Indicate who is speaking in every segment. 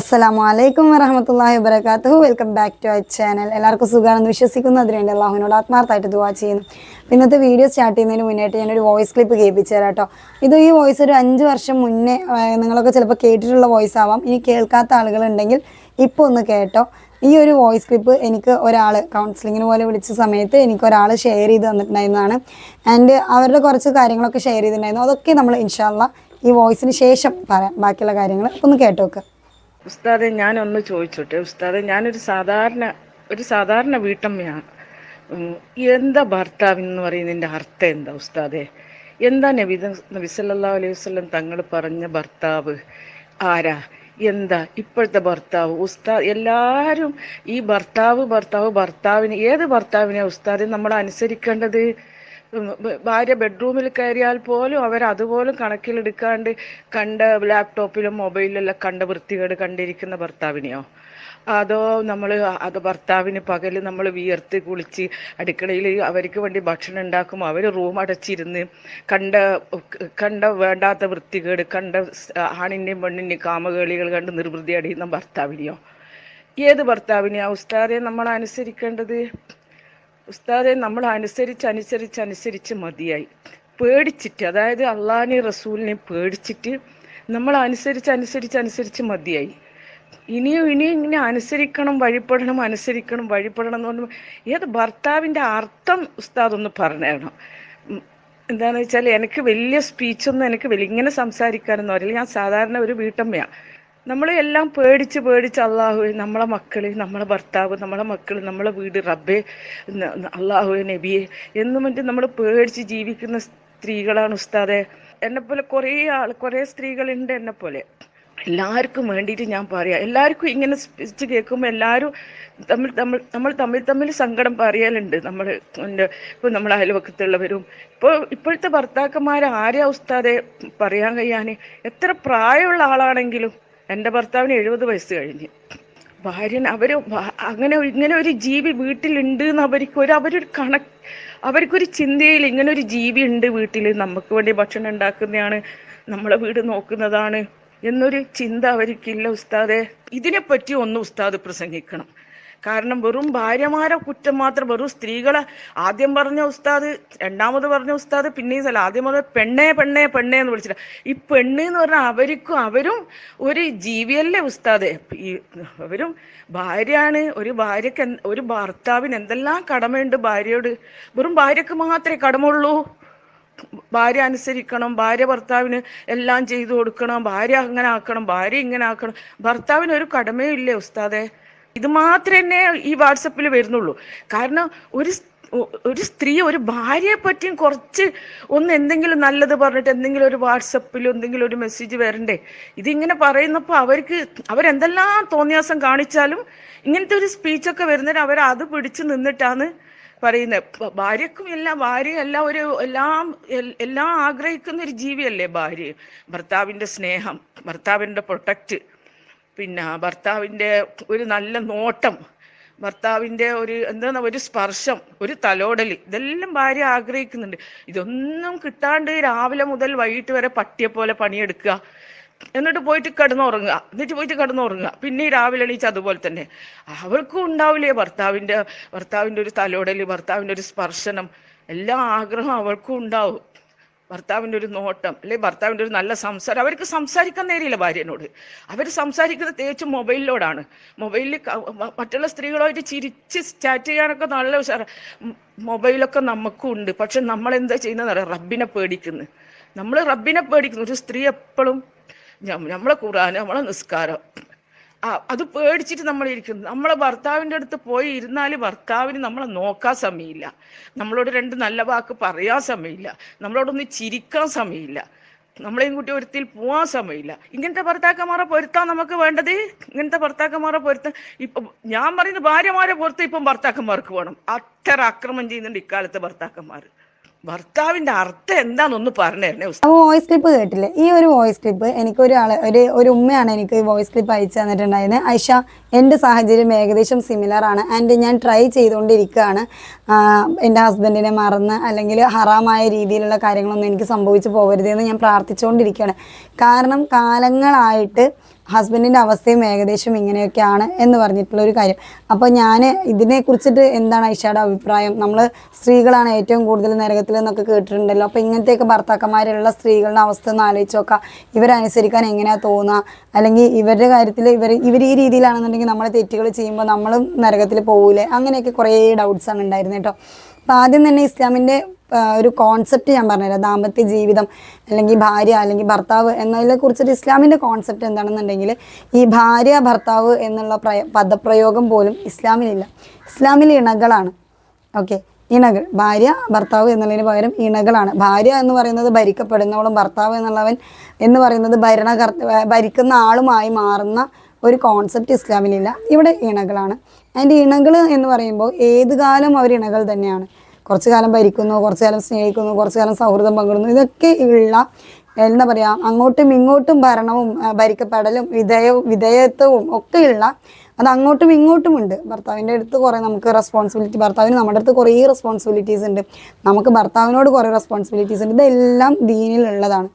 Speaker 1: അസ്സലാമു അലൈക്കും വറഹമത്തല്ലാഹി വബർക്കാത്തു welcome back to our channel എല്ലാവർക്കും സുഖമാണെന്ന് വിശ്വസിക്കുന്നു. അതിനുവേണ്ടി അള്ളാഹുവിനോട് ആത്മാർത്ഥമായിട്ട് ദുവാ ചെയ്യുന്നു. ഇന്നത്തെ വീഡിയോ സ്റ്റാർട്ട് ചെയ്യുന്നതിന് മുന്നേയായിട്ട് ഞാനൊരു വോയിസ് ക്ലിപ്പ് കേൾപ്പിച്ചു തരാം കേട്ടോ. ഇത് ഈ വോയിസ് ഒരു അഞ്ച് വർഷം മുന്നേ നിങ്ങളൊക്കെ ചിലപ്പോൾ കേട്ടിട്ടുള്ള വോയിസ് ആവാം. ഇനി കേൾക്കാത്ത ആളുകളുണ്ടെങ്കിൽ ഇപ്പോൾ ഒന്ന് കേട്ടോ. ഈ ഒരു വോയിസ് ക്ലിപ്പ് എനിക്ക് ഒരാൾ കൗൺസിലിങ്ങിന് പോലെ വിളിച്ച സമയത്ത് എനിക്ക് ഒരാൾ ഷെയർ ചെയ്ത് തന്നിട്ടുണ്ടായിരുന്നതാണ്. ആൻഡ് അവരുടെ കുറച്ച് കാര്യങ്ങളൊക്കെ ഷെയർ ചെയ്തിട്ടുണ്ടായിരുന്നു. അതൊക്കെ നമ്മൾ ഇൻഷാല്ല ഈ വോയിസിന് ശേഷം പറയാം. ബാക്കിയുള്ള കാര്യങ്ങൾ. ഒന്ന് കേട്ടോക്ക്.
Speaker 2: ഉസ്താദെ ഞാനൊന്ന് ചോദിച്ചോട്ടെ? ഉസ്താദെ ഞാനൊരു സാധാരണ ഒരു സാധാരണ വീട്ടമ്മയാണ്. എന്താ ഭർത്താവ് എന്ന് പറയുന്നതിന്റെ അർത്ഥം എന്താ ഉസ്താദെ? എന്താ നബി നബി അലൈഹി വസ്ലം തങ്ങൾ പറഞ്ഞ ഭർത്താവ് ആരാ? എന്താ ഇപ്പോഴത്തെ ഭർത്താവ്? ഉസ്താദ് എല്ലാവരും ഈ ഭർത്താവ് ഭർത്താവ് ഭർത്താവിന് ഏത് ഭർത്താവിനെ ഉസ്താദെ നമ്മൾ അനുസരിക്കേണ്ടത് ഭാര്യ ബെഡ്റൂമിൽ കയറിയാൽ പോലും അവർ അതുപോലും കണക്കിലെടുക്കാണ്ട് കണ്ട ലാപ്ടോപ്പിലും മൊബൈലിലെല്ലാം കണ്ട വൃത്തികേട് കണ്ടിരിക്കുന്ന ഭർത്താവിനെയോ? അതോ നമ്മൾ അത് ഭർത്താവിന് പകൽ നമ്മൾ വിയർത്ത് കുളിച്ച് അടുക്കളയിൽ അവർക്ക് വേണ്ടി ഭക്ഷണം ഉണ്ടാക്കും അവർ റൂം അടച്ചിരുന്ന് കണ്ട കണ്ട വേണ്ടാത്ത വൃത്തികേട് കണ്ട ആണിന്റെയും പെണ്ണിന്റെയും കാമകേളികൾ കണ്ട് നിർവൃതി അടിയുന്ന ഭർത്താവിനെയോ? ഏത് ഭർത്താവിനെയാ ഉസ്താദെ നമ്മൾ അനുസരിക്കേണ്ടത്? ഉസ്താദെ നമ്മൾ അനുസരിച്ച് അനുസരിച്ച് അനുസരിച്ച് മതിയായി. പേടിച്ചിട്ട് അതായത് അള്ളാഹിനെ റസൂലിനെ പേടിച്ചിട്ട് നമ്മൾ അനുസരിച്ച് അനുസരിച്ച് അനുസരിച്ച് മതിയായി. ഇനിയും ഇനിയും ഇങ്ങനെ അനുസരിക്കണം വഴിപ്പെടണം അനുസരിക്കണം വഴിപ്പെടണം എന്ന് പറഞ്ഞു ഏത് ഭർത്താവിന്റെ അർത്ഥം ഉസ്താദ് ഒന്ന് പറഞ്ഞു തരണം. ഉം, എന്താണെന്ന് വെച്ചാൽ എനിക്ക് വലിയ സ്പീച്ചൊന്നും എനിക്ക് വലിയ ഇങ്ങനെ സംസാരിക്കാനൊന്നും അറിയില്ല. ഞാൻ സാധാരണ ഒരു വീട്ടമ്മയാണ് നമ്മൾ എല്ലാം പേടിച്ച് പേടിച്ച് അള്ളാഹു നമ്മളെ മക്കൾ നമ്മളെ ഭർത്താവ് നമ്മളെ മക്കൾ നമ്മളെ വീട് റബ്ബെ അള്ളാഹു നബിയെ എന്നും മറ്റും നമ്മൾ പേടിച്ച് ജീവിക്കുന്ന സ്ത്രീകളാണ് ഉസ്താദെ. എന്നെപ്പോലെ കുറേ ആൾ കുറേ സ്ത്രീകളുണ്ട് എന്നെപ്പോലെ. എല്ലാവർക്കും വേണ്ടിയിട്ട് ഞാൻ പറയാം. എല്ലാവർക്കും ഇങ്ങനെ സ്പീച്ച് കേൾക്കുമ്പോൾ എല്ലാവരും തമ്മിൽ തമ്മിൽ നമ്മൾ തമ്മിൽ തമ്മിൽ സങ്കടം പറയലുണ്ട് നമ്മൾ ഇപ്പോൾ നമ്മളെ അയൽവക്കത്തുള്ളവരും. ഇപ്പോൾ ഇപ്പോഴത്തെ ഭർത്താക്കന്മാർ ആരെയാ ഉസ്താദെ പറയാൻ കഴിയാൻ എത്ര പ്രായമുള്ള ആളാണെങ്കിലും എന്റെ ഭർത്താവിന് എഴുപത് വയസ്സ് കഴിഞ്ഞ്. ഭാര്യൻ അവർ അങ്ങനെ ഇങ്ങനെ ഒരു ജീവി വീട്ടിലുണ്ട് എന്ന് അവർക്ക് ഒരു അവരൊരു കണക്ക് അവർക്കൊരു ചിന്തയിൽ ഇങ്ങനെ ഒരു ജീവി ഉണ്ട് വീട്ടിൽ. നമുക്ക് വേണ്ടി ഭക്ഷണം ഉണ്ടാക്കുന്നതാണ് നമ്മളെ വീട് നോക്കുന്നതാണ് എന്നൊരു ചിന്ത അവർക്കില്ല ഉസ്താദെ. ഇതിനെപ്പറ്റി ഒന്ന് ഉസ്താദ് പ്രസംഗിക്കണം. കാരണം വെറും ഭാര്യമാരെ കുറ്റം മാത്രം വെറും സ്ത്രീകളെ ആദ്യം പറഞ്ഞ ഉസ്താദ് രണ്ടാമത് പറഞ്ഞ ഉസ്താദ് പിന്നെയും സ്ഥലം ആദ്യം പറഞ്ഞ പെണ്ണേ പെണ്ണേ പെണ്ണേ എന്ന് വിളിച്ചില്ല ഈ പെണ്ണ് എന്ന് പറഞ്ഞാൽ അവർക്കും അവരും ഒരു ജീവിയല്ലേ ഉസ്താദ്? ഈ അവരും ഭാര്യയാണ്. ഒരു ഭാര്യക്ക് ഒരു ഭർത്താവിന് എന്തെല്ലാം കടമയുണ്ട് ഭാര്യയോട്? വെറും ഭാര്യക്ക് മാത്രമേ കടമുള്ളൂ ഭാര്യ അനുസരിക്കണം ഭാര്യ ഭർത്താവിന് എല്ലാം ചെയ്തു കൊടുക്കണം ഭാര്യ അങ്ങനെ ആക്കണം ഭാര്യ ഇങ്ങനെ ആക്കണം. ഭർത്താവിന് ഒരു കടമയും ഇല്ലേ ഉസ്താദെ? ഇത് മാത്രമേ ഈ വാട്സപ്പിൽ വരുന്നുള്ളൂ. കാരണം ഒരു ഒരു സ്ത്രീ ഒരു ഭാര്യയെ പറ്റിയും കുറച്ച് ഒന്ന് എന്തെങ്കിലും നല്ലത് പറഞ്ഞിട്ട് എന്തെങ്കിലും ഒരു വാട്സപ്പിൽ എന്തെങ്കിലും ഒരു മെസ്സേജ് വരണ്ടേ? ഇതിങ്ങനെ പറയുന്നപ്പോൾ അവർക്ക് അവരെന്തെല്ലാം തോന്നിയാസം കാണിച്ചാലും ഇങ്ങനത്തെ ഒരു സ്പീച്ചൊക്കെ വരുന്നതിന് അവർ അത് പിടിച്ചു നിന്നിട്ടാണ് പറയുന്നത്. ഭാര്യക്കും എല്ലാം ഭാര്യ എല്ലാം ഒരു എല്ലാം എല്ലാം ആഗ്രഹിക്കുന്ന ഒരു ജീവിയല്ലേ ഭാര്യ? ഭർത്താവിന്റെ സ്നേഹം ഭർത്താവിന്റെ പ്രൊട്ടക്റ്റ്. പിന്നെ ഭർത്താവിന്റെ ഒരു നല്ല നോട്ടം ഭർത്താവിന്റെ ഒരു എന്താണ് ഒരു സ്പർശം ഒരു തലോടൽ ഇതെല്ലാം ഭാര്യ ആഗ്രഹിക്കുന്നുണ്ട്. ഇതൊന്നും കിട്ടാണ്ട് രാവിലെ മുതൽ വൈകിട്ട് വരെ പട്ടിയെ പോലെ പണിയെടുക്കുക. എന്നിട്ട് പോയിട്ട് കിടന്നുറങ്ങുക. എന്നിട്ട് പോയിട്ട് കിടന്നുറങ്ങുക. പിന്നെ രാവിലെ എണീച്ച് അതുപോലെ തന്നെ. അവൾക്കും ഉണ്ടാവില്ലേ ഭർത്താവിന്റെ ഭർത്താവിന്റെ ഒരു തലോടൽ ഭർത്താവിന്റെ ഒരു സ്പർശനം? എല്ലാ ആഗ്രഹം അവൾക്കും ഉണ്ടാവും. ഭർത്താവിന്റെ ഒരു നോട്ടം അല്ലെ ഭർത്താവിന്റെ ഒരു നല്ല സംസാരം. അവർക്ക് സംസാരിക്കാൻ നേരില്ല ഭാര്യനോട്. അവർ സംസാരിക്കുന്നത് തേച്ച് മൊബൈലിലോടാണ്. മൊബൈലിൽ മറ്റുള്ള സ്ത്രീകളുമായിട്ട് ചിരിച്ച് ചാറ്റ് ചെയ്യാനൊക്കെ നല്ല ഉഷാറ. മൊബൈലൊക്കെ നമുക്കും ഉണ്ട്. പക്ഷെ നമ്മൾ എന്താ ചെയ്യുന്നത് റബ്ബിനെ പേടിക്കുന്നു. നമ്മൾ റബ്ബിനെ പേടിക്കുന്നു. ഒരു സ്ത്രീ എപ്പോഴും നമ്മളെ ഖുറാൻ നമ്മളെ നിസ്കാരം. അത് പേടിച്ചിട്ട് നമ്മൾ ഇരിക്കുന്നു. നമ്മളെ ഭർത്താവിന്റെ അടുത്ത് പോയി ഇരുന്നാൽ ഭർത്താവിന് നമ്മളെ നോക്കാൻ സമയമില്ല. നമ്മളോട് രണ്ട് നല്ല വാക്ക് പറയാൻ സമയമില്ല. നമ്മളോടൊന്ന് ചിരിക്കാൻ സമയമില്ല. നമ്മളെയും കൂട്ടി ഒരുത്തിൽ പോവാൻ സമയമില്ല. ഇങ്ങനത്തെ ഭർത്താക്കന്മാരെ പൊരുത്താൻ നമുക്ക് വേണ്ടത്? ഇങ്ങനത്തെ ഭർത്താക്കന്മാരെ പൊരുത്താൻ ഇപ്പം ഞാൻ പറയുന്ന ഭാര്യമാരെ പുറത്ത് ഇപ്പം ഭർത്താക്കന്മാർക്ക് വേണം. അത്ര അക്രമം ചെയ്യുന്നുണ്ട് ഇക്കാലത്തെ ഭർത്താക്കന്മാർ ഭർത്താവിന്റെ അർത്ഥം എന്താണെന്നൊന്ന് പറഞ്ഞു.
Speaker 1: വോയിസ് ക്ലിപ്പ് കേട്ടില്ലേ? ഈ ഒരു വോയിസ് ക്ലിപ്പ് എനിക്ക് ഒരാൾ ഒരു ഒരു ഉമ്മയാണ് എനിക്ക് വോയിസ് ക്ലിപ്പ് അയച്ചു തന്നിട്ടുണ്ടായിരുന്നത് ഐഷ എന്റെ സാഹചര്യം ഏകദേശം സിമിലർ ആണ്. ആൻഡ് ഞാൻ ട്രൈ ചെയ്തുകൊണ്ടിരിക്കുകയാണ്. എന്റെ ഹസ്ബൻഡിനെ മറന്ന് അല്ലെങ്കിൽ ഹറാമായ രീതിയിലുള്ള കാര്യങ്ങളൊന്നും എനിക്ക് സംഭവിച്ചു പോകരുതെന്ന് ഞാൻ പ്രാർത്ഥിച്ചുകൊണ്ടിരിക്കുകയാണ്. കാരണം കാലങ്ങളായിട്ട് ഹസ്ബൻഡിന്റെ അവസ്ഥയും ഏകദേശം ഇങ്ങനെയൊക്കെയാണ് എന്ന് പറഞ്ഞിട്ടുള്ള ഒരു കാര്യം. അപ്പോൾ ഞാൻ ഇതിനെ കുറിച്ചിട്ട് എന്താണ് ഐഷയുടെ അഭിപ്രായം? നമ്മൾ സ്ത്രീകളാണ് ഏറ്റവും കൂടുതൽ നരകത്തിൽ എന്നൊക്കെ കേട്ടിട്ടുണ്ടല്ലോ. അപ്പോൾ ഇങ്ങനത്തെയൊക്കെ ഭർത്താക്കന്മാരുള്ള സ്ത്രീകളുടെ അവസ്ഥ ഒന്ന് ആലോചിച്ച് നോക്കാം. ഇവരനുസരിക്കാൻ എങ്ങനെയാണ് തോന്നുക അല്ലെങ്കിൽ ഇവരുടെ കാര്യത്തിൽ ഇവർ ഇവർ ഈ രീതിയിലാണെന്നുണ്ടെങ്കിൽ നമ്മളെ തെറ്റുകൾ ചെയ്യുമ്പോൾ നമ്മളും നരകത്തിൽ പോകൂലേ അങ്ങനെയൊക്കെ കുറേ ഡൗട്ട്സ് ആണ് ഉണ്ടായിരുന്നത് കേട്ടോ അപ്പോൾ ആദ്യം തന്നെ ഇസ്ലാമിന്റെ ഒരു കോൺസെപ്റ്റ് ഞാൻ പറഞ്ഞുതരാം. ദാമ്പത്യ ജീവിതം അല്ലെങ്കിൽ ഭാര്യ അല്ലെങ്കിൽ ഭർത്താവ് എന്നതിനെ കുറിച്ചിട്ട് ഇസ്ലാമിന്റെ കോൺസെപ്റ്റ് എന്താണെന്നുണ്ടെങ്കിൽ ഈ ഭാര്യ ഭർത്താവ് എന്നുള്ള പ്രയ പദപ്രയോഗം പോലും ഇസ്ലാമിലില്ല. ഇസ്ലാമിൽ ഇണകളാണ്. ഓക്കെ ഇണകൾ. ഭാര്യ ഭർത്താവ് എന്നുള്ളതിന് പകരം ഇണകളാണ്. ഭാര്യ എന്ന് പറയുന്നത് ഭരിക്കപ്പെടുന്നവളും ഭർത്താവ് എന്നുള്ളവൻ എന്ന് പറയുന്നത് ഭരണകർ ഭരിക്കുന്ന ആളുമായി മാറുന്ന ഒരു കോൺസെപ്റ്റ് ഇസ്ലാമിലില്ല. ഇവിടെ ഇണകളാണ്. അതിന്റെ ഇണകൾ എന്ന് പറയുമ്പോൾ ഏത് കാലം അവർ ഇണകൾ തന്നെയാണ്. കുറച്ച് കാലം ഭരിക്കുന്നു കുറച്ച് കാലം സ്നേഹിക്കുന്നു കുറച്ച് കാലം സൗഹൃദം പങ്കിടുന്നു. ഇതൊക്കെ ഉള്ള എന്താ പറയുക അങ്ങോട്ടും ഇങ്ങോട്ടും ഭരണവും ഭരിക്കപ്പെടലും വിധേയവും വിധേയത്വവും ഒക്കെയുള്ള അത് അങ്ങോട്ടും ഇങ്ങോട്ടും ഉണ്ട്. ഭർത്താവിന്റെ അടുത്ത് കുറേ നമുക്ക് റെസ്പോൺസിബിലിറ്റി ഭർത്താവിന് നമ്മുടെ അടുത്ത് കുറേ റെസ്പോൺസിബിലിറ്റീസ് ഉണ്ട്. നമുക്ക് ഭർത്താവിനോട് കുറേ റെസ്പോൺസിബിലിറ്റീസ് ഉണ്ട്. ഇതെല്ലാം ദീനിലുള്ളതാണ്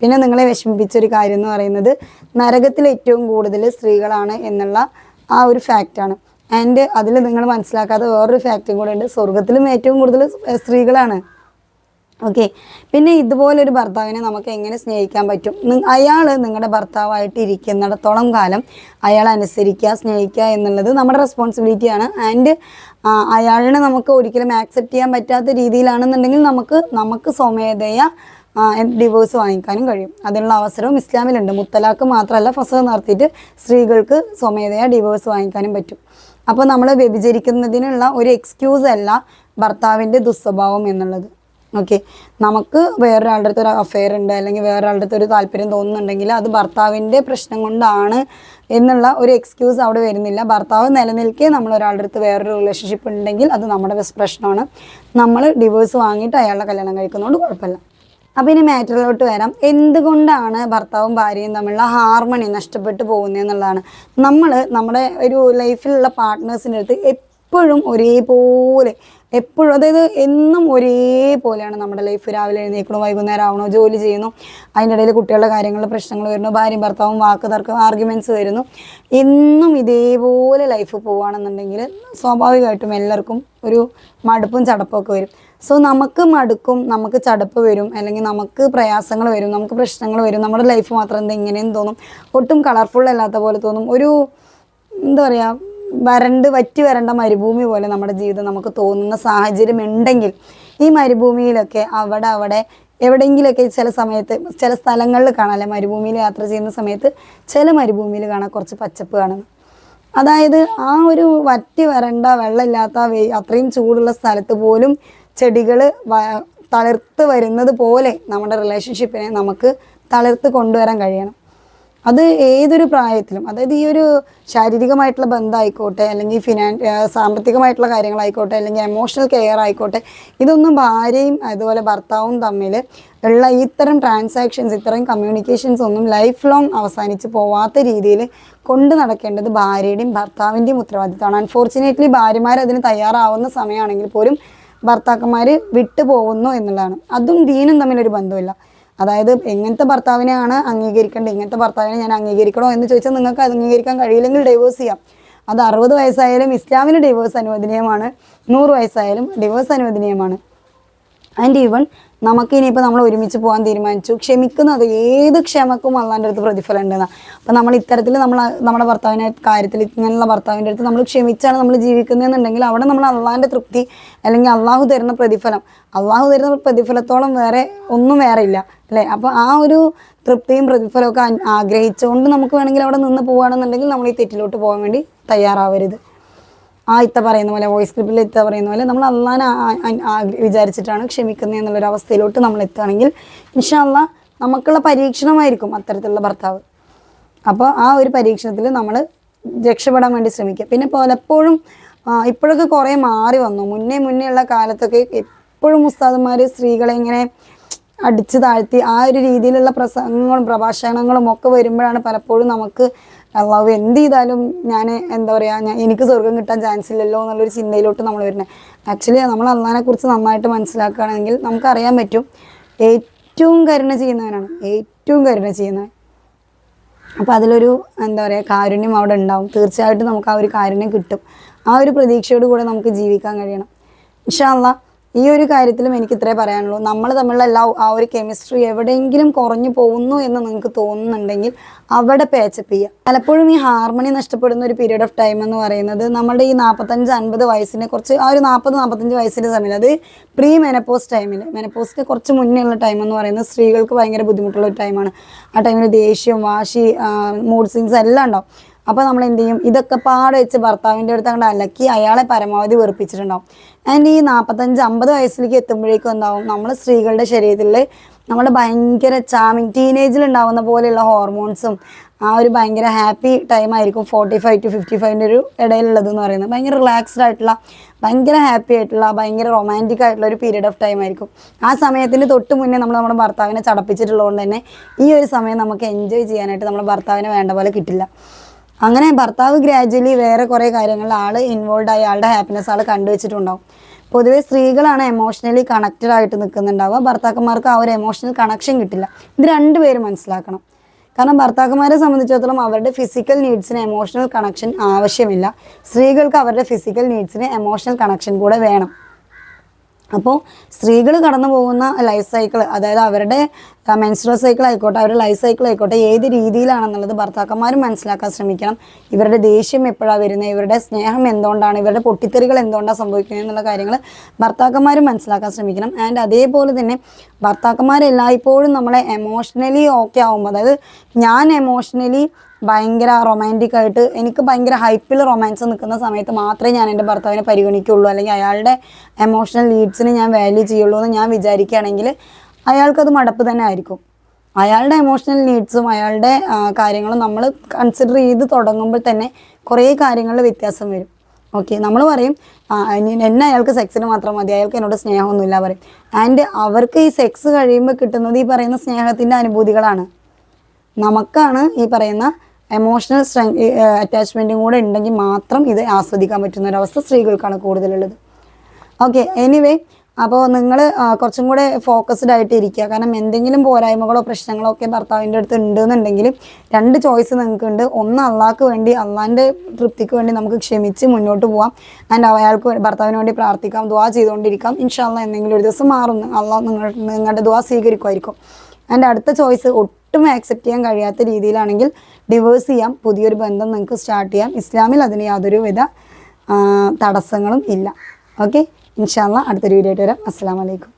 Speaker 1: പിന്നെ നിങ്ങളെ വിഷമിപ്പിച്ചൊരു കാര്യം എന്ന് പറയുന്നത് നരകത്തിൽ ഏറ്റവും കൂടുതൽ സ്ത്രീകളാണ് എന്നുള്ള ആ ഒരു ഫാക്റ്റാണ് ആൻഡ് അതിൽ നിങ്ങൾ മനസ്സിലാക്കാത്ത വേറൊരു ഫാക്റ്റും കൂടെ ഉണ്ട്. സ്വർഗത്തിലും ഏറ്റവും കൂടുതൽ സ്ത്രീകളാണ്. ഓക്കെ പിന്നെ ഇതുപോലൊരു ഭർത്താവിനെ നമുക്ക് എങ്ങനെ സ്നേഹിക്കാൻ പറ്റും? അയാൾ നിങ്ങളുടെ ഭർത്താവായിട്ട് ഇരിക്കുന്നിടത്തോളം കാലം അയാൾ അനുസരിക്കുക സ്നേഹിക്കുക എന്നുള്ളത് നമ്മുടെ റെസ്പോൺസിബിലിറ്റിയാണ് ആൻഡ് അയാളിനെ നമുക്ക് ഒരിക്കലും ആക്സെപ്റ്റ് ചെയ്യാൻ പറ്റാത്ത രീതിയിലാണെന്നുണ്ടെങ്കിൽ നമുക്ക് നമുക്ക് സ്വമേധയ ഡിവോഴ്സ് വാങ്ങിക്കാനും കഴിയും. അതിനുള്ള അവസരവും ഇസ്ലാമിലുണ്ട്. മുത്തലാക്ക് മാത്രമല്ല ഫസൽ നടത്തിയിട്ട് സ്ത്രീകൾക്ക് സ്വമേധയ ഡിവോഴ്സ് വാങ്ങിക്കാനും പറ്റും. അപ്പോൾ നമ്മൾ വ്യഭിചരിക്കുന്നതിനുള്ള ഒരു എക്സ്ക്യൂസ് അല്ല ഭർത്താവിന്റെ ദുസ്വഭാവം എന്നുള്ളത്. ഓക്കെ നമുക്ക് വേറൊരാളുടെ അടുത്ത് ഒരു അഫെയർ ഉണ്ട് അല്ലെങ്കിൽ വേറൊരാളുടെ അടുത്ത് ഒരു താല്പര്യം തോന്നുന്നുണ്ടെങ്കിൽ അത് ഭർത്താവിന്റെ പ്രശ്നം കൊണ്ടാണ് എന്നുള്ള ഒരു എക്സ്ക്യൂസ് അവിടെ വരുന്നില്ല. ഭർത്താവ് നിലനിൽക്കെ നമ്മൾ ഒരാളുടെ അടുത്ത് വേറൊരു റിലേഷൻഷിപ്പ് ഉണ്ടെങ്കിൽ അത് നമ്മുടെ പ്രശ്നമാണ്. നമ്മൾ ഡിവോഴ്സ് വാങ്ങിയിട്ട് അയാളുടെ കല്യാണം കഴിക്കുന്നതുകൊണ്ട് കുഴപ്പമില്ല. അപ്പോൾ ഇനി മാറ്ററിലോട്ട് വരാം. എന്തുകൊണ്ടാണ് ഭർത്താവും ഭാര്യയും തമ്മിലുള്ള ഹാർമണി നഷ്ടപ്പെട്ടു പോകുന്നത് എന്നുള്ളതാണ്. നമ്മൾ നമ്മുടെ ഒരു ലൈഫിലുള്ള പാർട്ട്നേഴ്സിന്റെ അടുത്ത് എപ്പോഴും ഒരേപോലെ എപ്പോഴും അതായത് എന്നും ഒരേപോലെയാണ് നമ്മുടെ ലൈഫ്. രാവിലെ എഴുന്നേക്കണോ വൈകുന്നേരം ആവണോ ജോലി ചെയ്യുന്നു അതിന്റെ ഇടയിൽ കുട്ടികളുടെ കാര്യങ്ങൾ പ്രശ്നങ്ങൾ വരുന്നു ഭാര്യയും ഭർത്താവും വാക്ക് തർക്കം ആർഗ്യുമെന്റ്സ് വരുന്നു. എന്നും ഇതേപോലെ ലൈഫ് പോവുകയാണെന്നുണ്ടെങ്കിൽ സ്വാഭാവികമായിട്ടും എല്ലാവർക്കും ഒരു മടുപ്പും ചടപ്പൊക്കെ വരും. സോ നമുക്ക് മടുക്കും നമുക്ക് ചടപ്പ് വരും അല്ലെങ്കിൽ നമുക്ക് പ്രയാസങ്ങൾ വരും നമുക്ക് പ്രശ്നങ്ങൾ വരും നമ്മുടെ ലൈഫ് മാത്രം എന്താ ഇങ്ങനെയെന്ന് തോന്നും ഒട്ടും കളർഫുൾ അല്ലാത്ത പോലെ തോന്നും ഒരു എന്താ പറയുക വരണ്ട് വറ്റി വരണ്ട മരുഭൂമി പോലെ നമ്മുടെ ജീവിതം നമുക്ക് തോന്നുന്ന സാഹചര്യം ഉണ്ടെങ്കിൽ ഈ മരുഭൂമിയിലൊക്കെ അവിടെ അവിടെ എവിടെയെങ്കിലുമൊക്കെ ചില സമയത്ത് ചില സ്ഥലങ്ങളിൽ കാണാം മരുഭൂമിയിൽ യാത്ര ചെയ്യുന്ന സമയത്ത് ചില മരുഭൂമിയിൽ കാണാം കുറച്ച് പച്ചപ്പ് കാണുന്നു. അതായത് ആ ഒരു വറ്റി വരണ്ട വെള്ളമില്ലാത്ത അത്രയും ചൂടുള്ള സ്ഥലത്ത് പോലും ചെടികൾ തളിർത്ത് വരുന്നത് പോലെ നമ്മുടെ റിലേഷൻഷിപ്പിനെ നമുക്ക് തളിർത്ത് കൊണ്ടുവരാൻ കഴിയണം. അത് ഏതൊരു പ്രായത്തിലും അതായത് ഈ ഒരു ശാരീരികമായിട്ടുള്ള ബന്ധമായിക്കോട്ടെ അല്ലെങ്കിൽ ഫിനാൻ സാമ്പത്തികമായിട്ടുള്ള കാര്യങ്ങളായിക്കോട്ടെ അല്ലെങ്കിൽ എമോഷണൽ കെയർ ആയിക്കോട്ടെ ഇതൊന്നും ഭാര്യയും അതുപോലെ ഭർത്താവും തമ്മിൽ ഉള്ള ഇത്തരം ട്രാൻസാക്ഷൻസ് ഇത്തരം കമ്മ്യൂണിക്കേഷൻസ് ഒന്നും ലൈഫ് ലോങ് അവസാനിച്ച് പോവാത്ത രീതിയിൽ കൊണ്ടു നടക്കേണ്ടത് ഭാര്യയുടെയും ഭർത്താവിന്റെയും ഉത്തരവാദിത്തമാണ്. അൺഫോർച്ചുനേറ്റ്ലി ഭാര്യമാർ അതിന് തയ്യാറാവുന്ന സമയമാണെങ്കിൽ പോലും ഭർത്താക്കന്മാർ വിട്ടു പോകുന്നു എന്നുള്ളതാണ്. അതും ദീനും തമ്മിലൊരു ബന്ധമില്ല അതായത് എങ്ങനത്തെ ഭർത്താവിനെയാണ് അംഗീകരിക്കേണ്ടത് എങ്ങനത്തെ ഭർത്താവിനെ ഞാൻ അംഗീകരിക്കണോ എന്ന് ചോദിച്ചാൽ നിങ്ങൾക്ക് അത് അംഗീകരിക്കാൻ കഴിയില്ലെങ്കിൽ ഡൈവേഴ്സ് ചെയ്യാം. അത് അറുപത് വയസ്സായാലും ഇസ്ലാമിന് ഡൈവേഴ്സ് അനുവദനീയമാണ്. നൂറ് വയസ്സായാലും ഡൈവേഴ്സ് അനുവദനീയമാണ്. ആൻഡ് ഈവൺ നമുക്ക് ഇനിയിപ്പോൾ നമ്മൾ ഒരുമിച്ച് പോകാൻ തീരുമാനിച്ചു. ക്ഷമിക്കുന്നത് ഏത് ക്ഷമക്കും അള്ളാന്റെ അടുത്ത് പ്രതിഫലം ഉണ്ടെന്നാണ് അപ്പോൾ നമ്മൾ ഇത്തരത്തിൽ നമ്മൾ നമ്മുടെ ഭർത്താവിന്റെ കാര്യത്തിൽ ഇങ്ങനെയുള്ള ഭർത്താവിന്റെ അടുത്ത് നമ്മൾ ക്ഷമിച്ചാണ് നമ്മൾ ജീവിക്കുന്നതെന്നുണ്ടെങ്കിൽ അവിടെ നമ്മൾ അള്ളാന്റെ തൃപ്തി അല്ലെങ്കിൽ അള്ളാഹു തരുന്ന പ്രതിഫലം. അള്ളാഹു തരുന്ന പ്രതിഫലത്തോളം വേറെ ഒന്നും വേറെ ഇല്ല. അല്ലേ? അപ്പോൾ ആ ഒരു തൃപ്തിയും പ്രതിഫലമൊക്കെ ആഗ്രഹിച്ചുകൊണ്ട് നമുക്ക് വേണമെങ്കിൽ അവിടെ നിന്ന് പോവുകയാണെന്നുണ്ടെങ്കിൽ നമ്മൾ ഈ തെറ്റിലോട്ട് പോകാൻ വേണ്ടി തയ്യാറാവരുത്. ആ ഇത്ത പറയുന്ന പോലെ വോയിസ് ക്ലിപ്പിൽ ഇത്ത പറയുന്ന പോലെ നമ്മൾ അള്ളാനെ വിചാരിച്ചിട്ടാണ് ക്ഷമിക്കുന്നത് എന്നുള്ളൊരു അവസ്ഥയിലോട്ട് നമ്മൾ എത്തുകയാണെങ്കിൽ ഇൻഷാല്ല നമുക്കുള്ള പരീക്ഷണമായിരിക്കും അത്തരത്തിലുള്ള ഭർത്താവ്. അപ്പോൾ ആ ഒരു പരീക്ഷണത്തിൽ നമ്മൾ രക്ഷപ്പെടാൻ വേണ്ടി ശ്രമിക്കുക. പിന്നെ പലപ്പോഴും ഇപ്പോഴൊക്കെ കുറേ മാറി വന്നു. മുന്നേ മുന്നേ ഉള്ള കാലത്തൊക്കെ എപ്പോഴും ഉസ്താദന്മാർ സ്ത്രീകളെ ഇങ്ങനെ അടിച്ചു താഴ്ത്തി ആ ഒരു രീതിയിലുള്ള പ്രസംഗങ്ങളും പ്രഭാഷണങ്ങളും ഒക്കെ വരുമ്പോഴാണ് പലപ്പോഴും നമുക്ക് അള്ളാഹു എന്ത് ചെയ്താലും ഞാൻ എന്താ പറയുക ഞാൻ എനിക്ക് സ്വർഗം കിട്ടാൻ ചാൻസ് ഇല്ലല്ലോ എന്നുള്ളൊരു ചിന്തയിലോട്ട് നമ്മൾ വരുന്നത് ആക്ച്വലി നമ്മൾ അള്ളാഹിനെ കുറിച്ച് നന്നായിട്ട് മനസ്സിലാക്കുകയാണെങ്കിൽ നമുക്കറിയാൻ പറ്റും ഏറ്റവും കരുണ ചെയ്യുന്നവനാണ്. ഏറ്റവും കരുണ ചെയ്യുന്നവൻ. അപ്പോൾ അതിലൊരു എന്താ പറയുക കാരുണ്യം അവിടെ ഉണ്ടാവും. തീർച്ചയായിട്ടും നമുക്ക് ആ ഒരു കാരുണ്യം കിട്ടും. ആ ഒരു പ്രതീക്ഷയോട് കൂടെ നമുക്ക് ജീവിക്കാൻ കഴിയണം. ഇൻഷാല്ല ഈ ഒരു കാര്യത്തിലും എനിക്ക് ഇത്രേ പറയാനുള്ളൂ. നമ്മൾ തമ്മിലുള്ള എല്ലാ ആ ഒരു കെമിസ്ട്രി എവിടെയെങ്കിലും കുറഞ്ഞു പോകുന്നു എന്ന് നിങ്ങൾക്ക് തോന്നുന്നുണ്ടെങ്കിൽ അവിടെ പേച്ചപ്പ് ചെയ്യുക പലപ്പോഴും ഈ ഹാർമണി നഷ്ടപ്പെടുന്ന ഒരു പീരീഡ് ഓഫ് ടൈം എന്ന് പറയുന്നത് നമ്മുടെ ഈ നാൽപ്പത്തഞ്ച് അൻപത് വയസ്സിനെ കുറച്ച് ആ ഒരു നാൽപ്പത് നാൽപ്പത്തഞ്ച് വയസ്സിന്റെ സമയം അത് പ്രീ മെനപ്പോസ് ടൈമിൽ മെനപ്പോസിന്റെ കുറച്ച് മുന്നേ ഉള്ള ടൈം എന്ന് പറയുന്നത് സ്ത്രീകൾക്ക് ഭയങ്കര ബുദ്ധിമുട്ടുള്ള ഒരു ടൈമാണ് ആ ടൈമിൽ ദേഷ്യം വാശി മൂഡ് സ്വിങ്സ് എല്ലാം ഉണ്ടാവും. അപ്പോൾ നമ്മൾ എന്ത് ചെയ്യും ഇതൊക്കെ പാടെ വെച്ച് ഭർത്താവിന്റെ അടുത്ത് അങ്ങോട്ട് അലക്കി അയാളെ പരമാവധി വെറുപ്പിച്ചിട്ടുണ്ടാവും. ആൻഡ് ഈ നാൽപ്പത്തഞ്ച് അമ്പത് വയസ്സിലേക്ക് എത്തുമ്പോഴേക്കും എന്താവും? നമ്മൾ സ്ത്രീകളുടെ ശരീരത്തിൽ നമ്മൾ ഭയങ്കര ചാമിങ് ടീനേജിൽ ഉണ്ടാവുന്ന പോലെയുള്ള ഹോർമോൺസും ആ ഒരു ഭയങ്കര ഹാപ്പി ടൈം ആയിരിക്കും ഫോർട്ടി ഫൈവ് ടു ഫിഫ്റ്റി ഫൈവിന്റെ ഒരു ഇടയിലുള്ളത് എന്ന് പറയുന്നത്. ഭയങ്കര റിലാക്സ്ഡ് ആയിട്ടുള്ള ഭയങ്കര ഹാപ്പി ആയിട്ടുള്ള ഭയങ്കര റൊമാന്റിക് ആയിട്ടുള്ള ഒരു പീരീഡ് ഓഫ് ടൈം ആയിരിക്കും. ആ സമയത്തിന് തൊട്ട് മുന്നേ നമ്മൾ നമ്മുടെ ഭർത്താവിനെ ചടപ്പിച്ചിട്ടുള്ളതുകൊണ്ട് തന്നെ ഈ ഒരു സമയം നമുക്ക് എൻജോയ് ചെയ്യാനായിട്ട് നമ്മുടെ ഭർത്താവിനെ വേണ്ട പോലെ കിട്ടില്ല. അങ്ങനെ ഭർത്താവ് ഗ്രാജ്വലി വേറെ കുറേ കാര്യങ്ങളിൽ ആൾ ഇൻവോൾവ് ആയി ആളുടെ ഹാപ്പിനെസ് ആൾ കണ്ടുവച്ചിട്ടുണ്ടാവും. പൊതുവെ സ്ത്രീകളാണ് എമോഷണലി കണക്റ്റഡ് ആയിട്ട് നിൽക്കുന്നുണ്ടാവുക. ഭർത്താക്കന്മാർക്ക് ആ ഒരു എമോഷണൽ കണക്ഷൻ കിട്ടില്ല. ഇത് രണ്ടുപേരും മനസ്സിലാക്കണം. കാരണം ഭർത്താക്കന്മാരെ സംബന്ധിച്ചിടത്തോളം അവരുടെ ഫിസിക്കൽ നീഡ്സിന് എമോഷണൽ കണക്ഷൻ ആവശ്യമില്ല. സ്ത്രീകൾക്ക് അവരുടെ ഫിസിക്കൽ നീഡ്സിന് എമോഷണൽ കണക്ഷൻ കൂടെ വേണം. അപ്പോൾ സ്ത്രീകൾ കടന്നു പോകുന്ന ലൈഫ് സൈക്കിൾ അതായത് അവരുടെ മെൻസ്ട്രൽ സൈക്കിൾ ആയിക്കോട്ടെ അവരുടെ ലൈഫ് സൈക്കിൾ ആയിക്കോട്ടെ ഏത് രീതിയിലാണെന്നുള്ളത് ഭർത്താക്കന്മാരും മനസ്സിലാക്കാൻ ശ്രമിക്കണം. ഇവരുടെ ദേഷ്യം എപ്പോഴാണ് വരുന്നത് ഇവരുടെ സ്നേഹം എന്തുകൊണ്ടാണ്? ഇവരുടെ പൊട്ടിത്തെറികൾ എന്തുകൊണ്ടാണ് സംഭവിക്കുന്നത് എന്നുള്ള കാര്യങ്ങൾ ഭർത്താക്കന്മാരും മനസ്സിലാക്കാൻ ശ്രമിക്കണം. ആൻഡ് അതേപോലെ തന്നെ ഭർത്താക്കന്മാരെല്ലായ്പ്പോഴും നമ്മളെ എമോഷണലി ഓക്കെ ആകുമ്പോൾ അതായത് ഞാൻ എമോഷണലി ഭയങ്കര റൊമാന്റിക് ആയിട്ട് എനിക്ക് ഭയങ്കര ഹൈപ്പിൽ റൊമാൻസ് നിൽക്കുന്ന സമയത്ത് മാത്രമേ ഞാൻ എന്റെ ഭർത്താവിനെ പരിഗണിക്കുള്ളൂ. അല്ലെങ്കിൽ അയാളുടെ എമോഷണൽ നീഡ്സിന് ഞാൻ വാല്യൂ ചെയ്യുള്ളൂ എന്ന് ഞാൻ വിചാരിക്കുകയാണെങ്കിൽ അയാൾക്കത് മടപ്പ് തന്നെ ആയിരിക്കും. അയാളുടെ എമോഷണൽ നീഡ്സും അയാളുടെ കാര്യങ്ങളും നമ്മൾ കൺസിഡർ ചെയ്ത് തുടങ്ങുമ്പോൾ തന്നെ കുറേ കാര്യങ്ങളിൽ വ്യത്യാസം വരും. ഓക്കെ നമ്മൾ പറയും എന്നെ അയാൾക്ക് സെക്സിന് മാത്രം മതി അയാൾക്ക് എന്നോട് സ്നേഹമൊന്നുമില്ല പറയും. ആൻഡ് അവർക്ക് ഈ സെക്സ് കഴിയുമ്പോൾ കിട്ടുന്നത് ഈ പറയുന്ന സ്നേഹത്തിന്റെ അനുഭൂതികളാണ്. നമുക്കാണ് ഈ പറയുന്ന എമോഷണൽ സ്ട്രെങ് അറ്റാച്ച്മെന്റും കൂടെ ഉണ്ടെങ്കിൽ മാത്രം ഇത് ആസ്വദിക്കാൻ പറ്റുന്ന ഒരവസ്ഥ സ്ത്രീകൾക്കാണ് കൂടുതലുള്ളത്. ഓക്കെ എനിവേ അപ്പോൾ നിങ്ങൾ കുറച്ചും കൂടെ ഫോക്കസ്ഡ് ആയിട്ട് ഇരിക്കുക. കാരണം എന്തെങ്കിലും പോരായ്മകളോ പ്രശ്നങ്ങളോ ഒക്കെ ഭർത്താവിന്റെ അടുത്ത് ഉണ്ടെന്നുണ്ടെങ്കിൽ രണ്ട് ചോയ്സ് നിങ്ങൾക്കുണ്ട് ഒന്ന് അള്ളാഹ്ക്ക് വേണ്ടി അള്ളാഹിന്റെ തൃപ്തിക്ക് വേണ്ടി നമുക്ക് ക്ഷമിച്ച് മുന്നോട്ട് പോകാം ആൻഡ് അയാൾക്ക് ഭർത്താവിന് വേണ്ടി പ്രാർത്ഥിക്കാം ദുവാ ചെയ്തുകൊണ്ടിരിക്കാം. ഇൻഷാല്ല എന്തെങ്കിലും ഒരു ദിവസം മാറും. അള്ളാഹ് നിങ്ങൾ നിങ്ങളുടെ ദുവാ സ്വീകരിക്കുമായിരിക്കും. ആൻഡ് അടുത്ത ചോയ്സ് ഒട്ടും ആക്സെപ്റ്റ് ചെയ്യാൻ കഴിയാത്ത രീതിയിലാണെങ്കിൽ ഡിവേഴ്സ് ചെയ്യാം. പുതിയൊരു ബന്ധം നിങ്ങൾക്ക് സ്റ്റാർട്ട് ചെയ്യാം. ഇസ്ലാമിൽ അതിന് യാതൊരുവിധ വിധ തടസ്സങ്ങളും ഇല്ല. ഓക്കെ ഇൻഷാല്ല അടുത്തൊരു വീഡിയോ ആയിട്ട് വരാം. അസ്സാം വലൈക്കും